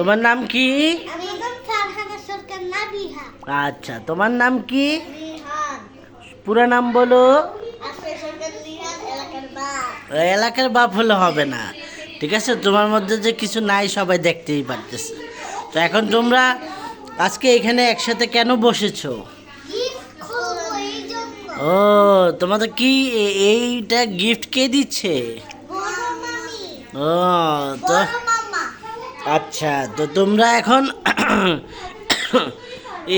তোমার নাম কি? আচ্ছা তোমার নাম কি? পুরো নাম বলো। এলাকার বাপ। হলে হবে না। ঠিক আছে তোমার মধ্যে যে কিছু নাই সবাই দেখতেই পারতেছে। তো এখন তোমরা আজকে এখানে একসাথে কেন বসেছো? ও তোমাদের কি এইটা গিফট কে দিচ্ছে? ও তো আচ্ছা তো তোমরা এখন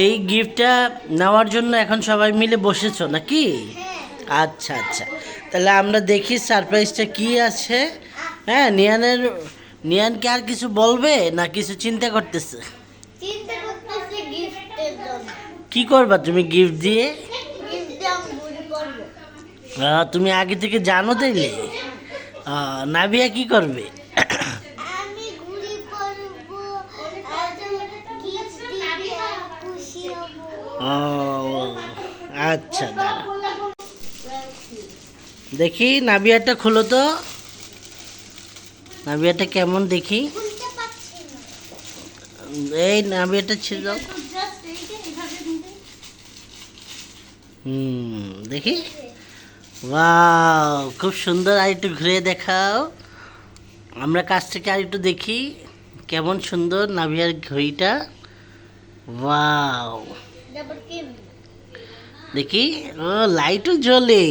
এই গিফটটা নেওয়ার জন্য এখন সবাই মিলে বসেছো নাকি? হ্যাঁ। আচ্ছা আচ্ছা। তাহলে আমরা দেখি সারপ্রাইজটা কি আছে। হ্যাঁ নিয়ানের নিয়ান কি আর কিছু বলবে না কিছু চিন্তা করতেছে? কি করবা তুমি গিফট দিয়ে? তুমি আগে থেকে জানো তাইলে? নাবিয়া কি করবে? ও আচ্ছা দাঁড়া। দেখি নাবিয়াটা খোলো তো। নাবিয়াটা কেমন দেখি? এই নাবিয়াটা ছিল হুম, দেখি। ওয়াও, খুব সুন্দর আর একটু ঘুরে দেখাও। আমরা কাছ থেকে আর একটু দেখি কেমন সুন্দর নাভিয়ার ঘড়িটা। ওয়াও। দেখি? ও লাইটও জ্বলে।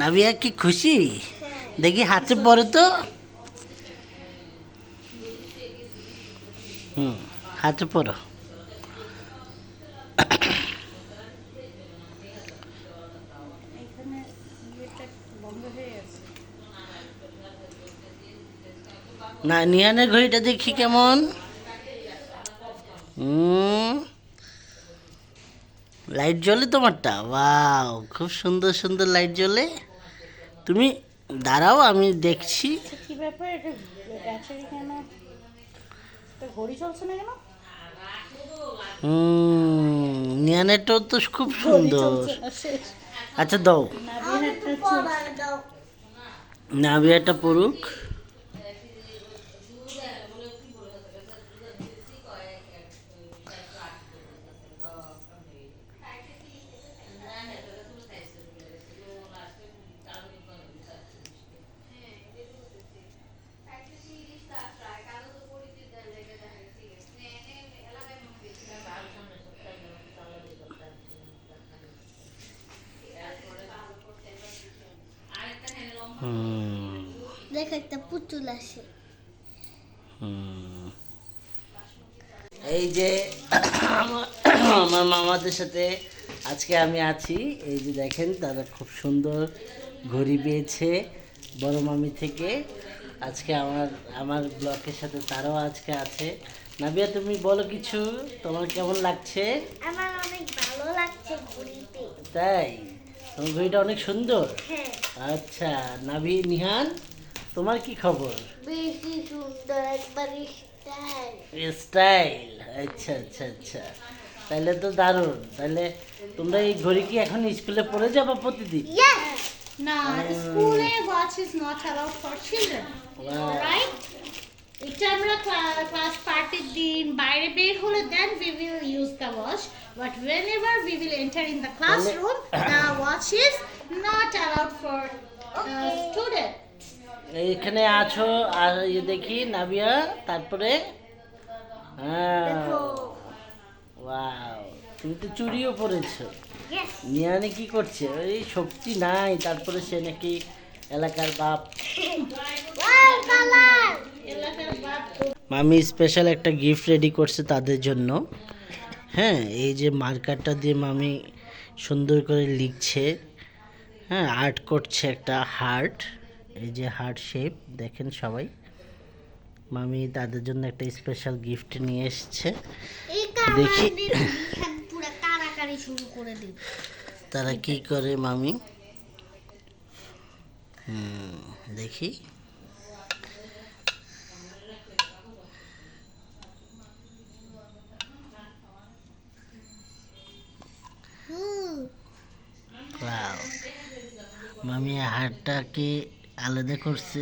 নাভিয়া কি খুশি? দেখি হাতে পরে তো। হুম, হাতে পড়ো না নিয়ানের ঘড়িটা দেখি কেমন হুম লাইট জ্বলে তোমারটা? ওয়াও খুব সুন্দর সুন্দর লাইট জ্বলে। তুমি দাঁড়াও আমি দেখছি। কি ব্যাপার? এটা ব্যাটারি কেন? ঘড়ি চলছে না কেন? হুম নিয়ানেরটাও তো খুব সুন্দর। আচ্ছা দাও। নাবিয়াটা পড়ুক হুম দেখ একটা পুতুল আসে। এই যে আমার মামাদের সাথে আজকে আমি আছি। এই যে দেখেন তারা খুব সুন্দর ঘড়ি পেয়েছে বড় মামি থেকে। আজকে আমার আমার ব্লকের সাথে তারাও আজকে আছে। নাবিয়া তুমি বলো কিছু তোমার কেমন লাগছে? আমার অনেক ভালো লাগছে ঘুরিতে তাই? তোমার ঘড়িটা অনেক সুন্দর? হ্যাঁ। আচ্ছা নাভি নিহান? তোমার কি খবর? বেশি সুন্দর একবার স্টাইল। স্টাইল আচ্ছা আচ্ছা আচ্ছা। তাহলে তো দারুণ। তাহলে তোমরা এই ঘড়ি কি এখন স্কুলে পড়ে যাব প্রতিদিন? ইয়েস না স্কুলে watch is not allowed for children. Right এটা আমরা ক্লাস পার্টির দিন বাইরে বের হলে then we will use the watch but whenever we will enter in the classroom the watch is not allowed for student এইখানে আছো আর ইয়ে দেখি নাবিয়া তারপরে হ্যাঁ। তুমি তো চুরিও পড়েছো নিয়ানে কি করছে? ওই শক্তি নাই তারপরে সে নাকি এলাকার বাপ। লাল এলাকার বাপ মামি স্পেশাল একটা গিফট রেডি করছে তাদের জন্য। হ্যাঁ এই যে মার্কারটা দিয়ে মামি সুন্দর করে লিখছে। হ্যাঁ আর্ট করছে একটা হার্ট এই যে হার্ট শেপ দেখেন সবাই। মামি তাদের জন্য একটা স্পেশাল গিফট নিয়ে এসছে। দেখি। তারা কি করে মামি? হুম দেখি। মামি হাড়টাকে আলাদা করছে।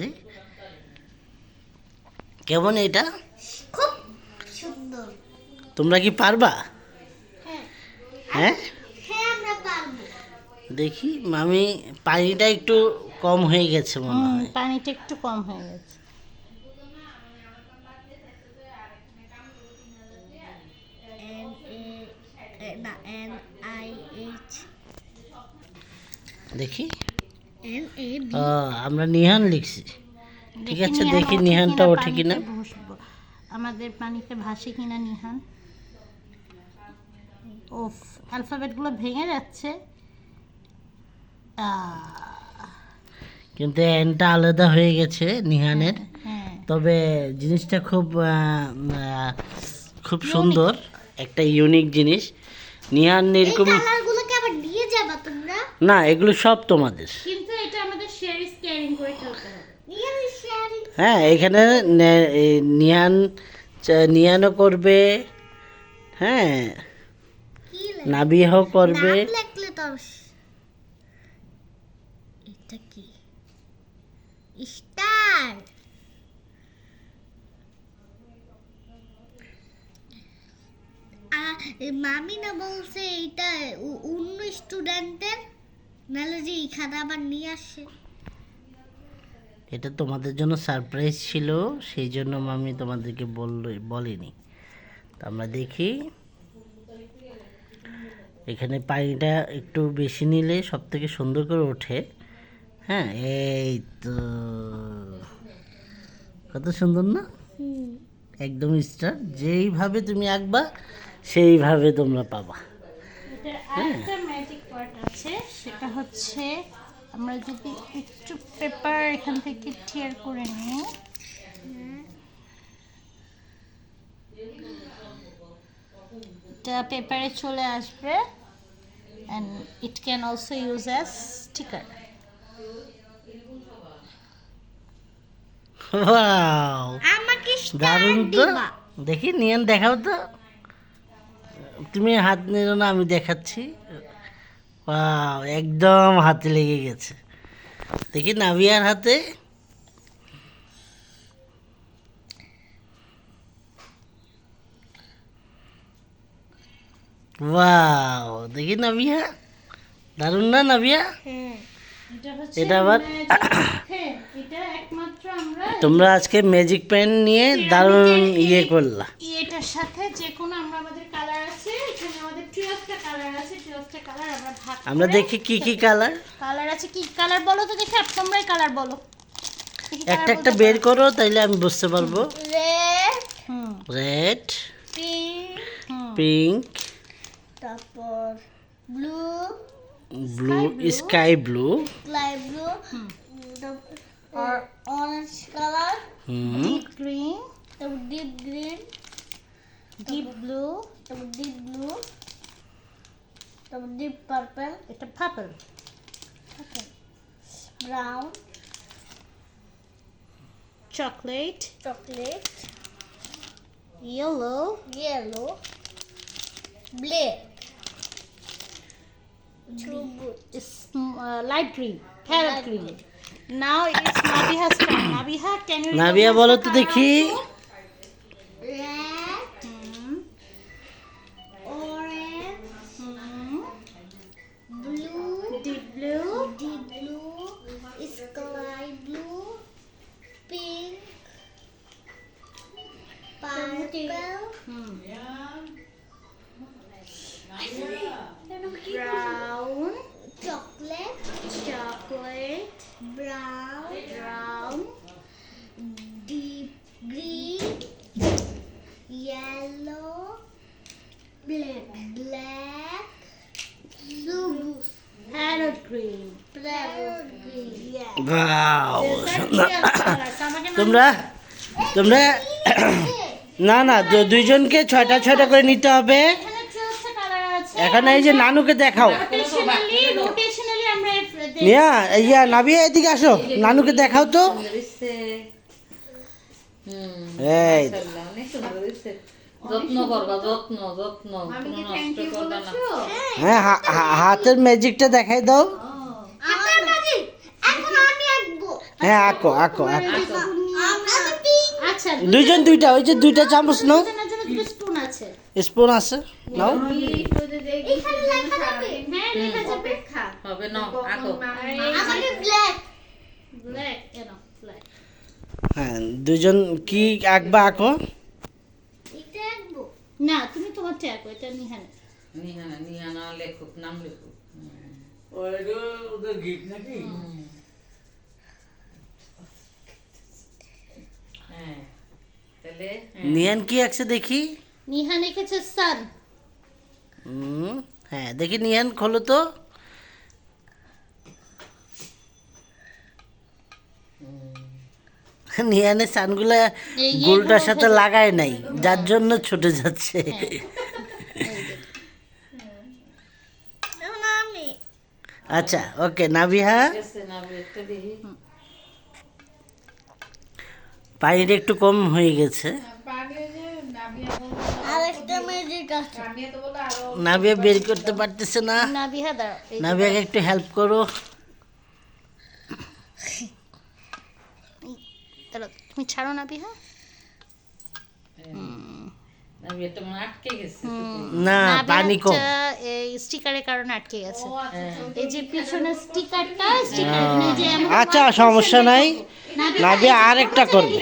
কেমন এটা? খুব সুন্দর। তোমরা কি পারবা? হ্যাঁ। হ্যাঁ? হ্যাঁ দেখি মামি পানিটা একটু কম হয়ে গেছে মনে হয়। পানিটা একটু কম হয়ে গেছে। দেখি। আমরা নিহান লিখছি। ঠিক আছে, দেখি নিহানটা ওঠে কিনা। আমাদের পানিতে ভাসে কিনা নিহান? ও অ্যালফাবেটগুলো ভেঙে যাচ্ছে। কিন্তু এনটা আলাদা হয়ে গেছে নিহানের। হ্যাঁ তবে জিনিসটা খুব খুব সুন্দর একটা ইউনিক জিনিস। নিহান এরকম না এগুলো সব তোমাদের কিন্তু এটা আমাদের শেয়ার ইজ কেয়ারিং করে খেলতে হবে নিয়ে শেয়ারিং হ্যাঁ এখানে নে- এই নিহান চা- নিহানও করবে হ্যাঁ। কি লাগে? করবে। এটা কি? স্টার। মামি না বলছে এইটা উ- অন্য স্টুডেন্টের নাহলে যে এখানে আবার নিয়ে আসে। এটা তোমাদের জন্য সারপ্রাইজ ছিল সেই জন্য আমি তোমাদেরকে বলল বলিনি। তো আমরা দেখি। এখানে পানিটা একটু বেশি নিলে সব থেকে সুন্দর করে ওঠে। হ্যাঁ এই তো। কত সুন্দর না? একদম স্টার যেইভাবে তুমি আঁকবা সেইভাবে তোমরা পাবা। হ্যাঁ ম্যাজিক পার্ট আছে সেটা হচ্ছে আমরা যদি একটু পেপার এখান থেকে টিয়ার করে নিই। এটা পেপারে চলে আসবে। And it can also use as sticker! আমাকে দারুণ তো। দেখি নিয়ে দেখাও তো। তুমি হাত নিল না আমি দেখাচ্ছি। Wow, একদম হাতে লেগে গেছে। দেখি নাভিয়ার হাতে। ওয়াও দেখি নাভিয়া। দারুণ না নাভিয়া? হ্যাঁ এটা আবার- আমরা তোমরা আজকে ম্যাজিক পেন নিয়ে দারুণ ইয়ে করলা। এটার সাথে যে কোনো আমরা আমাদের কালার আছে এখানে আমাদের টুয়েলভটা কালার আছে? টুয়েলভটা কালার আমরা ভাগ আমরা দেখি কি কি কালার। কালার আছে কি কালার বলো তো দেখি তোমরাই কালার বলো। একটা একটা বের করো তাইলে আমি বুঝতে পারব। Red hmm. Red pink pink তারপর blue blue sky blue sky blue আর orange colour hmm. Deep green তারপর ডিপ গ্রিন ডিপ ব্লু তারপর deep blue The deep purple. It's a purple. Okay. Brown. Chocolate. Chocolate. Yellow. Yellow. Black. It's uh, light green. Carrot green. Now it's Nabiha's turn. Nabiha, can you? Nabiha, bolo to dekhi. പാട്ട് brown chocolate chocolate brown brown deep green yellow black black സുബൂസ് Parrot green. Parrot green. Yeah. Wow. Tum ra. Tum ra. না না দুইজনকে ছয়টা ছয়টা করে নিতে হবে। এখানে 12টা কালার আছে? এখন এই যে নানুকে দেখাও। রোটেশনালি রোটেশনালি আমরা ইয়া নাভিয়া এদিকে আসো। নানুকে দেখাও তো। এই। হ্যাঁ হা- হা- হাতের ম্যাজিকটা দেখাই দাও। হ্যাঁ আঁকো আঁকো আঁকো। আচ্ছা দুইজন দুইটা ওই যে দুইটা চামচ নাও। স্পুন আছে। স্পুন আছে নাও। এখানে লেখা যাবে? হ্যাঁ লেখা যাবে। হবে না আঁকো। আমাকে ব্ল্যাক ব্ল্যাক এনো ব্ল্যাক হ্যাঁ দুজন কি আঁকবা আঁকো? এটা আঁকবো। না তুমি তোমার ট্যাগ এটা নিহানে। নিহানা নিহানা লেখক নাম লেখক। তাহলে নিয়ান কি আঁকছে দেখি? নিহান লিখেছে সান। হুম, হ্যাঁ দেখি নিয়ান খোলো তো। নিয়ানের সানগুলা গোলটার সাথে লাগায় নাই যার জন্য ছুটে যাচ্ছে। আচ্ছা ওকে নাবিহা ঠিক আছে না একটা দেখি পানিটা একটু কম হয়ে গেছে। নাবিয়া বের করতে পারতেছে না। নাবিয়াকে একটু হেল্প করো। তুমি ছাড়ো নাবিহা আমি এটা মনে হয় আটকে গেছে না পানি কম। এই স্টিকারের কারণে আটকে গেছে। এই যে পিছনের স্টিকারটা স্টিকার আচ্ছা সমস্যা নাই। নাবিয়া আর একটা করবে।